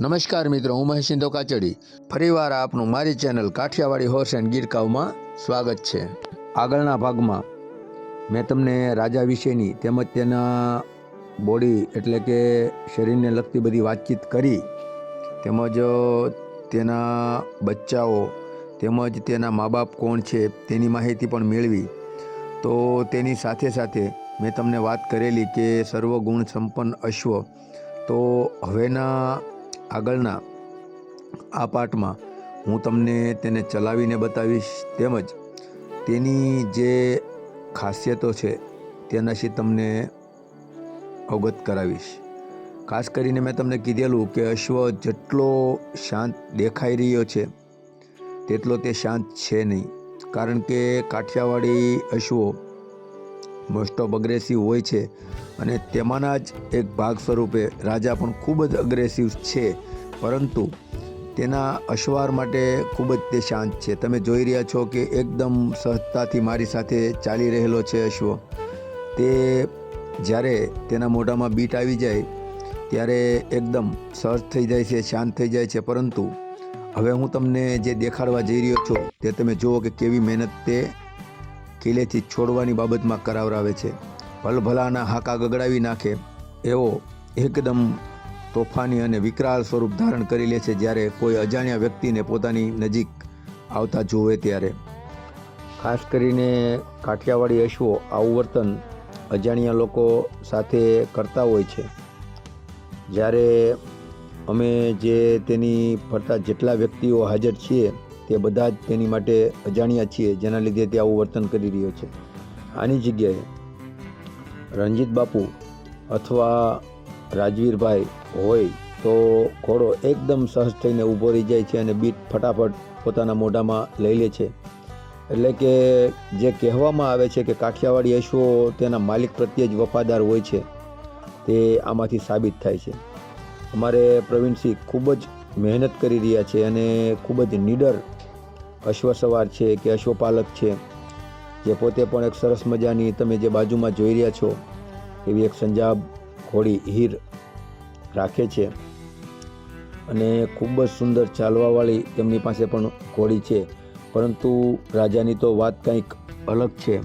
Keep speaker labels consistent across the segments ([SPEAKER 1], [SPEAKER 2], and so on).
[SPEAKER 1] નમસ્કાર મિત્રો, હું મહેશ સિંધો કાચડી. ફરીવાર આપનું મારી channel Kathiyawadi horse and Gir કાવમાં સ્વાગત છે. આગળના ભાગમાં મેં તમને રાજા વિશેની તેમજ તેના બોડી એટલે કે શરીરને લગતી બધી વાતચીત કરી, તેમજ તેના બચ્ચાઓ, તેમજ તેના મા બાપ કોણ છે તેની માહિતી પણ મેળવી. તો તેની સાથે સાથે મેં તમને વાત કરેલી કે સર્વગુણ સંપન્ન અશ્વ. તો હવેના આગળના આ પાઠમાં હું તમને તેને ચલાવીને બતાવીશ તેમજ તેની જે ખાસિયતો છે તેનાથી તમને અવગત કરાવીશ. ખાસ કરીને મેં તમને કીધેલું કે અશ્વ જેટલો શાંત દેખાઈ રહ્યો છે, તેટલો તે શાંત છે નહીં. કારણ કે કાઠિયાવાડી અશ્વો મોસ્ટ ઓફ અગ્રેસિવ હોય છે. અને તેમાંના જ એક ભાગ સ્વરૂપે રાજા પણ ખૂબ જ અગ્રેસિવ છે. પરંતુ તેના અશ્વાર માટે ખૂબ જ તે શાંત છે. તમે જોઈ રહ્યા છો કે એકદમ સહજતાથી મારી સાથે ચાલી રહેલો છે અશ્વ. તે જ્યારે તેના મોઢામાં બીટ આવી જાય, ત્યારે એકદમ સહજ થઈ જાય છે, શાંત થઈ જાય છે. પરંતુ હવે હું તમને જે દેખાડવા જઈ રહ્યો છું, તે તમે જુઓ કે કેવી મહેનત તે કિલ્લેથી છોડવાની બાબતમાં કરાવરાવે છે. ભલભલાના હાકા ગગડાવી નાખે. એવો એકદમ તોફાની અને વિકરાળ સ્વરૂપ ધારણ કરી લે છે જ્યારે કોઈ અજાણ્યા વ્યક્તિને પોતાની નજીક આવતા જુએ ત્યારે. ખાસ કરીને કાઠિયાવાડી અશ્વો આવું વર્તન અજાણ્યા લોકો સાથે કરતા હોય છે. જ્યારે અમે જે તેની ફરતા જેટલા વ્યક્તિઓ હાજર છીએ તે બધા જ તેની માટે અજાણ્યા છીએ, જેના લીધે તે આવું વર્તન કરી રહ્યો છે. આની જગ્યાએ રણજીત બાપુ અથવા રાજવીરભાઈ હોય તો ઘોડો એકદમ સહજ થઈને ઊભો રહી જાય છે અને બીટ ફટાફટ પોતાના મોઢામાં લઈ લે છે. એટલે કે જે કહેવામાં આવે છે કે કાઠિયાવાડી અશ્વો તેના માલિક પ્રત્યે જ વફાદાર હોય છે, તે આમાંથી સાબિત થાય છે. અમારે પ્રવીણસિંહ ખૂબ જ મહેનત કરી રહ્યા છે અને ખૂબ જ નીડર અશ્વ સવાર છે કે અશ્વપાલક છે, જે પોતે પણ એક સરસ મજાની તમે જે બાજુમાં જોઈ રહ્યા છો, એવી એક સંજાબ ઘોડી હીર રાખે છે. અને ખૂબ જ સુંદર ચાલવાવાળી તેમની પાસે પણ ઘોડી છે. પરંતુ રાજાની તો વાત કંઈક અલગ છે.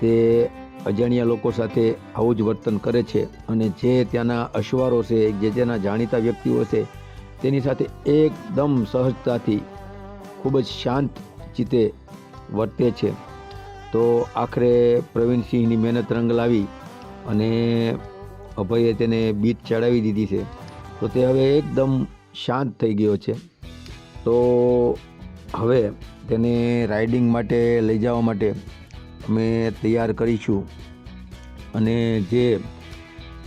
[SPEAKER 1] તે અજાણ્યા લોકો સાથે આવું જ વર્તન કરે છે અને જે ત્યાંના અશ્વારો છે જે તેના જાણીતા વ્યક્તિઓ છે તેની સાથે એકદમ સહજતાથી ખૂબ જ શાંત ચિત્તે વર્તે છે. તો આખરે પ્રવીણસિંહની મહેનત રંગ લાવી અને અભયે તેને બીટ ચડાવી દીધી છે. તો તે હવે એકદમ શાંત થઈ ગયો છે. તો હવે તેને રાઇડિંગ માટે લઈ જવા માટે અમે તૈયાર કરીશું. અને જે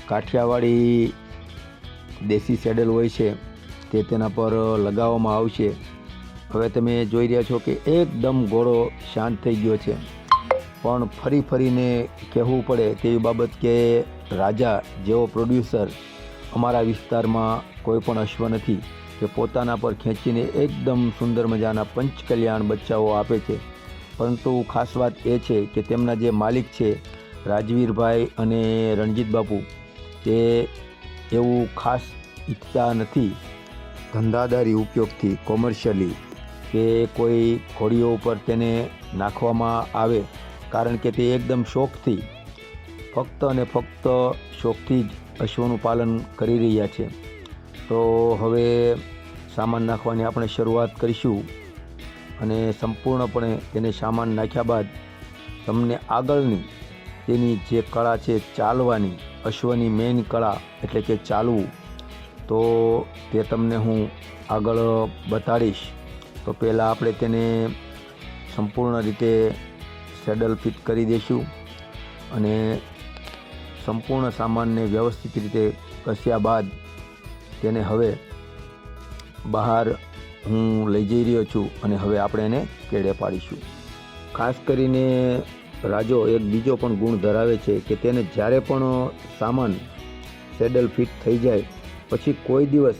[SPEAKER 1] કાઠિયાવાડી દેશી સેડલ હોય છે તે તેના પર લગાવવામાં આવશે. હવે તમે જોઈ રહ્યા છો કે એકદમ ઘોડો શાંત થઈ ગયો છે. પણ ફરી ફરીને કહેવું પડે તેવી બાબત કે રાજા જેવો પ્રોડ્યુસર અમારા વિસ્તારમાં કોઈ પણ અશ્વ નથી કે પોતાના પર ખેંચીને એકદમ સુંદર મજાના પંચકલ્યાણ બચ્ચાઓ આપે છે. પરંતુ ખાસ વાત એ છે કે તેમના જે માલિક છે રાજવીરભાઈ અને રણજીત બાપુ, તે એવું ખાસ ઈચ્છતા નથી. ધંધાદારી ઉપયોગથી કોમર્શિયલી કે કોઈ ખોડીઓ ઉપર તેને નાખવામાં આવે, કારણ કે તે એકદમ શોખથી, ફક્ત અને ફક્ત શોખથી જ અશ્વનું પાલન કરી રહ્યા છે. તો હવે સામાન નાખવાની આપણે શરૂઆત કરીશું અને સંપૂર્ણપણે તેને સામાન નાખ્યા બાદ તમને આગળની તેની જે કળા છે ચાલવાની, અશ્વની મેઇન કળા એટલે કે ચાલવું, તો તે તમને હું આગળ બતાડીશ. તો પહેલાં આપણે તેને સંપૂર્ણ રીતે સેડલ ફિટ કરી દઈશું અને સંપૂર્ણ સામાનને વ્યવસ્થિત રીતે કસ્યા બાદ તેને હવે બહાર હું લઈ જઈ રહ્યો છું અને હવે આપણે એને કેળે પાડીશું. ખાસ કરીને રાજો એક બીજો પણ ગુણ ધરાવે છે કે તેને જ્યારે પણ સામાન સેડલ ફિટ થઈ જાય, પછી કોઈ દિવસ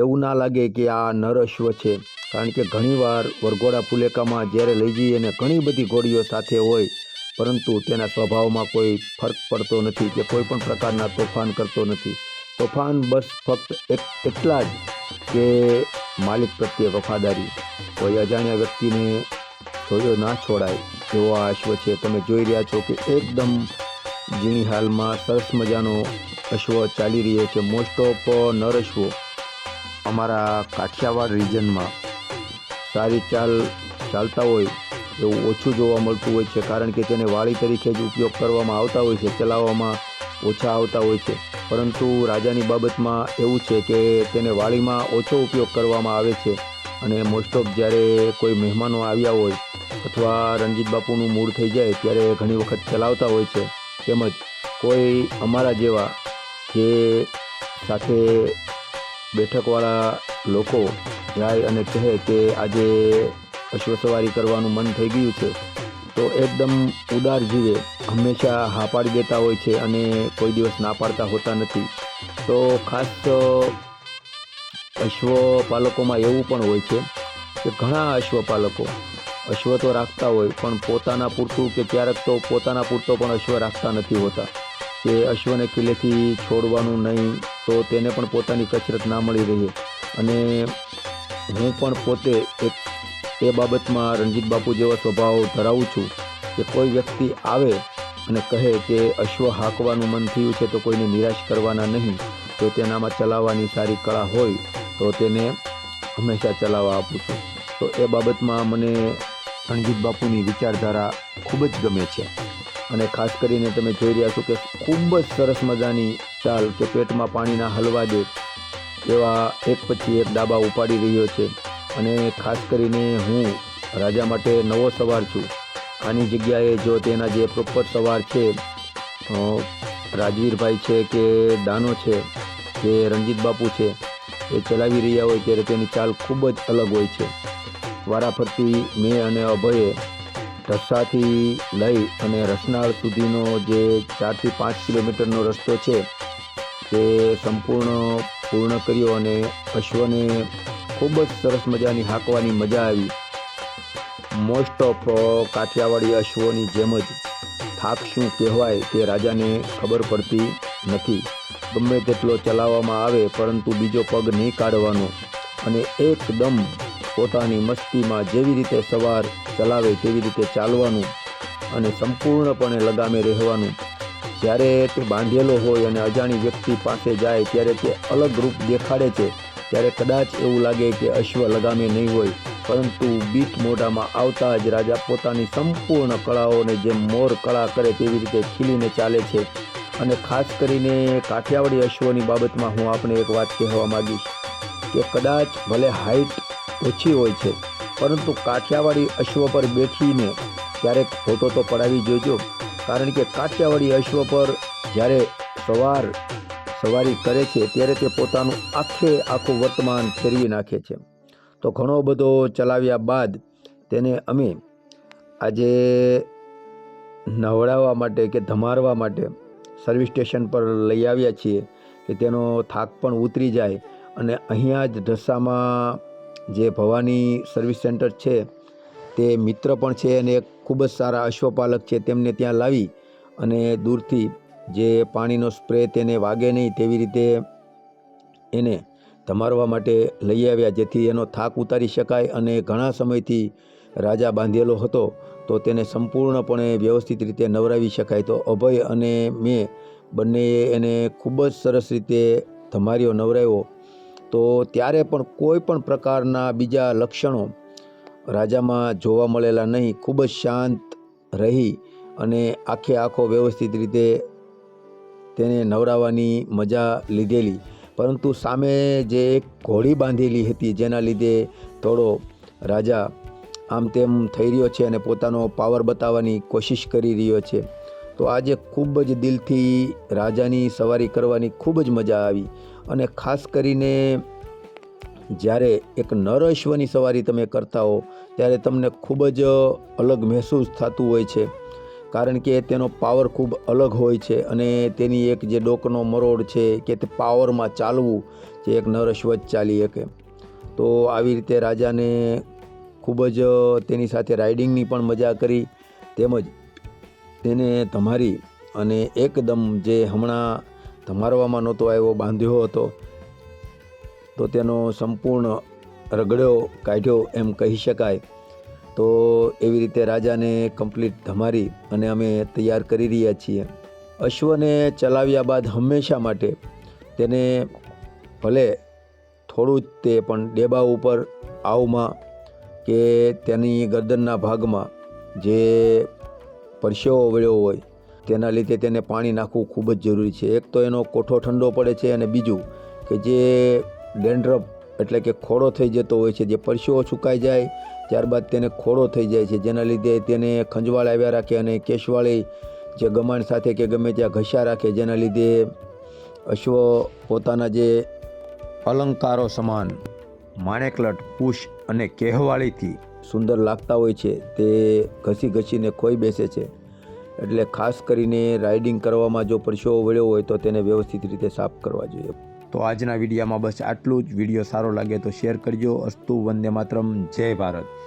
[SPEAKER 1] એવું ના લાગે કે આ નર અશ્વ છે. કારણ કે ઘણીવાર વરઘોડા ફુલેકામાં જ્યારે લઈ જઈએ અને ઘણી બધી ઘોડીઓ સાથે હોય, પરંતુ તેના સ્વભાવમાં કોઈ ફરક પડતો નથી કે કોઈ પણ પ્રકારના તોફાન કરતો નથી. તોફાન બસ ફક્ત એક, એટલા જ કે માલિક પ્રત્યે વફાદારી. કોઈ અજાણ્યા વ્યક્તિને જોયો ના છોડાય એવો આ અશ્વ છે. તમે જોઈ રહ્યા છો કે એકદમ ઝીણી હાલમાં સરસ મજાનો અશ્વ ચાલી રહ્યો છે. મોસ્ટ ઓફ નર અશ્વો અમારા કાઠિયાવાડ રિજનમાં સારી ચાલ ચાલતા હોય, એવું ઓછું જોવા મળતું હોય છે, કારણ કે તેને વાળી તરીકે જ ઉપયોગ કરવામાં આવતા હોય છે, ચલાવવામાં ઓછા આવતા હોય છે. પરંતુ રાજાની બાબતમાં એવું છે કે તેને વાળીમાં ઓછો ઉપયોગ કરવામાં આવે છે અને મોસ્ટ ઓફ જ્યારે કોઈ મહેમાનો આવ્યા હોય અથવા રણજીત બાપુનું મૂળ થઈ જાય ત્યારે ઘણી વખત ચલાવતા હોય છે. તેમજ કોઈ અમારા જેવા જે સાથે બેઠકવાળા લોકો જાય અને કહે કે આજે અશ્વસવારી કરવાનું મન થઈ ગયું છે, તો એકદમ ઉદાર જીવે, હંમેશા હા પાડી દેતા હોય છે અને કોઈ દિવસ ના પાડતા હોતા નથી. તો ખાસ અશ્વપાલકોમાં એવું પણ હોય છે કે ઘણા અશ્વપાલકો અશ્વ તો રાખતા હોય, પણ પોતાના પૂરતું કે ક્યારેક તો પોતાના પૂરતો પણ અશ્વ રાખતા નથી હોતા. કે અશ્વને કિલ્લેથી છોડવાનું નહીં, તો તેને પણ પોતાની કસરત ના મળી રહે. અને હું પણ પોતે એક એ બાબતમાં રણજીત બાપુ જેવો સ્વભાવ ધરાવું છું કે કોઈ વ્યક્તિ આવે અને કહે કે અશ્વ હાંકવાનું મન થયું છે તો કોઈને નિરાશ કરવાના નહીં. જો તેનામાં ચલાવવાની સારી કળા હોય તો તેને હંમેશા ચલાવવા આપું છું. તો એ બાબતમાં મને રણજીત બાપુની વિચારધારા ખૂબ જ ગમે છે. અને ખાસ કરીને તમે જોઈ રહ્યા છો કે ખૂબ જ સરસ મજાની ચાલ કે પેટમાં પાણીના હલવા દે એવા એક પછી એક ડાબા ઉપાડી રહ્યો છે. અને ખાસ કરીને હું રાજા માટે નવો સવાર છું. આની જગ્યાએ જો તેના જે પ્રોપર સવાર છે રાજવીરભાઈ છે કે દાનો છે, કે રણજીત બાપુ છે, એ ચલાવી રહ્યા હોય ત્યારે તેની ચાલ ખૂબ જ અલગ હોય છે. વારાફરતી મેં અને અભયે ઢસાથી લઈ અને રસનાળ સુધીનો જે ચારથી પાંચ કિલોમીટરનો રસ્તો છે, તે સંપૂર્ણ પૂર્ણ કર્યો અને અશ્વને ખૂબ જ સરસ મજાની હાંકવાની મજા આવી. મોસ્ટ ઓફ કાઠિયાવાડી અશ્વોની જેમ જ થાક શું કહેવાય તે રાજાને ખબર પડતી નથી. ગમે તેટલો ચલાવવામાં આવે, પરંતુ બીજો પગ નહીં કાઢવાનો અને એકદમ પોતાની મસ્તીમાં જેવી રીતે સવાર ચલાવે તેવી રીતે ચાલવાનું અને સંપૂર્ણપણે લગામે રહેવાનું. જ્યારે તે બાંધેલો હોય અને અજાણી વ્યક્તિ પાસે જાય ત્યારે તે અલગ રૂપ દેખાડે છે, ત્યારે કદાચ એવું લાગે કે અશ્વ લગામે નહીં હોય. પરંતુ બીટ મોઢામાં આવતા જ રાજા પોતાની સંપૂર્ણ કળાઓને જેમ મોર કળા કરે તેવી રીતે ખીલીને ચાલે છે. અને ખાસ કરીને કાઠિયાવાડી અશ્વની બાબતમાં હું આપને એક વાત કહેવા માગીશ કે કદાચ ભલે હાઈટ ઓછી હોય છે, પરંતુ કાઠિયાવાડી અશ્વ પર બેઠીને ક્યારેક ફોટો તો પડાવી જોજો કારણ કે કાઠિયાવાડી અશ્વ પર જ્યારે સવાર સવારી કરે છે, ત્યારે તે પોતાનું આખે આખું વર્તમાન ફેરવી નાખે છે. તો ઘણો બધો ચલાવ્યા બાદ તેને અમે આજે નવડાવવા માટે કે ધમારવા માટે સર્વિસ સ્ટેશન પર લઈ આવ્યા છીએ કે તેનો થાક પણ ઉતરી જાય અને અહીંયા જ ઢસામાં જે ભવાની સર્વિસ સેન્ટર છે, તે મિત્ર પણ છે અને એક ખૂબ જ સારા અશ્વપાલક છે તેમને ત્યાં લાવી અને દૂરથી જે પાણીનો સ્પ્રે તેને વાગે નહીં તેવી રીતે એને ધમારવા માટે લઈ આવ્યા, જેથી એનો થાક ઉતારી શકાય અને ઘણા સમયથી રાજા બાંધેલો હતો, તો તેને સંપૂર્ણપણે વ્યવસ્થિત રીતે નવરાવી શકાય. તો અભય અને મેં બંનેએ એને ખૂબ જ સરસ રીતે ધમાર્યો નવરાવ્યો તો ત્યારે પણ કોઈ પણ પ્રકારના બીજા લક્ષણો રાજામાં જોવા મળેલા નહીં, ખૂબ જ શાંત રહી અને આખે આખો વ્યવસ્થિત રીતે તેને નવરાવવાની મજા લીધેલી. પરંતુ સામે જે એક ઘોડી બાંધેલી હતી, જેના લીધે થોડો રાજા આમ તેમ થઈ રહ્યો છે અને પોતાનો પાવર બતાવવાની કોશિશ કરી રહ્યો છે. તો આજે ખૂબ જ દિલથી રાજાની સવારી કરવાની ખૂબ જ મજા આવી અને ખાસ કરીને જ્યારે એક નર અશ્વની સવારી તમે કરતા હો, ત્યારે તમને ખૂબ જ અલગ મહેસૂસ થતું હોય છે. કારણ કે તેનો પાવર ખૂબ અલગ હોય છે અને તેની એક જે ડોકનો મરોડ છે કે તે પાવરમાં ચાલવું જે એક નર અશ્વ ચાલી શકે. તો આવી રીતે રાજાને ખૂબ જ તેની સાથે રાઇડિંગની પણ મજા કરી, તેમજ તેને તમારી અને એકદમ જે હમણાં ધમારવામાં નહોતો આવ્યો, બાંધ્યો હતો તો તેનો સંપૂર્ણ રગડ્યો, કાઢ્યો એમ કહી શકાય. તો એવી રીતે રાજાને કમ્પ્લીટ ધમારી અને અમે તૈયાર કરી રહ્યા છીએ. અશ્વને ચલાવ્યા બાદ હંમેશા માટે તેને ભલે થોડું જ તે પણ ડેબા ઉપર આવમાં કે તેની ગરદનના ભાગમાં જે પરસેવો વળ્યો હોય, તેના લીધે તેને પાણી નાખવું ખૂબ જ જરૂરી છે. એક તો એનો કોઠો ઠંડો પડે છે અને બીજું કે જે ડેન્ડ્રફ એટલે કે ખોડો થઈ જતો હોય છે, જે પરસેવો સુકાઈ જાય, ત્યારબાદ તેને ખોડો થઈ જાય છે, જેના લીધે તેને ખંજવાળ આવ્યા રાખે અને કેશવાળી જે ગમાણ સાથે કે ગમે ત્યાં ઘસ્યા રાખે, જેના લીધે અશ્વ પોતાના જે અલંકારો સમાન માણેકલટ પુશ અને કહેવાળીથી સુંદર લાગતા હોય છે, તે ઘસી ઘસીને ખોઈ બેસે છે. એટલે ખાસ કરીને રાઇડિંગ કરવામાં જો પરસેવો વળ્યો હોય તો તેને વ્યવસ્થિત રીતે સાફ કરવા જોઈએ. તો આજના વિડીયોમાં બસ આટલું જ. વીડિયો સારો લાગે તો શેર કરજો. અસ્તુ વંદે માતરમ. જય ભારત.